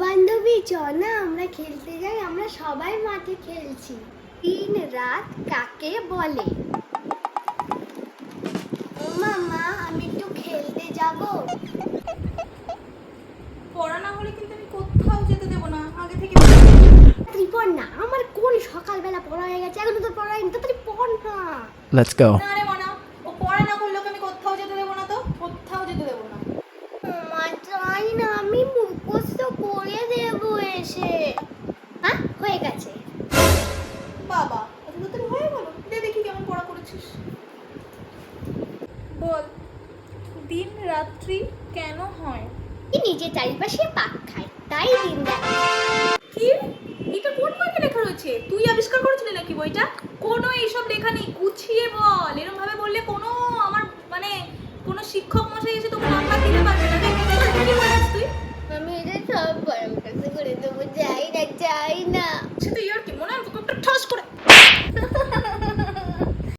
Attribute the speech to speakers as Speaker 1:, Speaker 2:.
Speaker 1: বান্ধবী চ না আমরা খেলতে যাই আমরা সবাই মাঠে খেলছি। দিন রাত কাকে বলে? ও মামা আমি একটু খেলতে যাব।
Speaker 2: পড়া না হলে কিন্তু আমি কোথাও যেতে দেবো না আগে থেকে
Speaker 1: ত্রিপন না আমার কোন সকালবেলা পড়া হয়ে গেছে? এখন তো পড়া হয়নি তাড়াতাড়ি পড় না।
Speaker 3: Let's go.
Speaker 2: না রে বল দিন রাত্রি কেন হয়?
Speaker 1: নিজে চারিপাশে পাক খায় তাই দিন
Speaker 2: কি? এটা কোন বইতে লেখা রয়েছে? তুই আবিষ্কার করেছিলি নাকি বইটা? কোনো এইসব লেখা নেই গুছিয়ে বল। এরকম ভাবে বললে কোনো আমার মানে কোনো শিক্ষক মশাই এসে তোকে নাম্বার দিতে পারবে না। কি বলিস তুই?
Speaker 1: আমি এটা সব করে দেবো যাই না যাই না।
Speaker 2: সেটা ইয়ার কি? মনে হয় তোকে ঠাস করে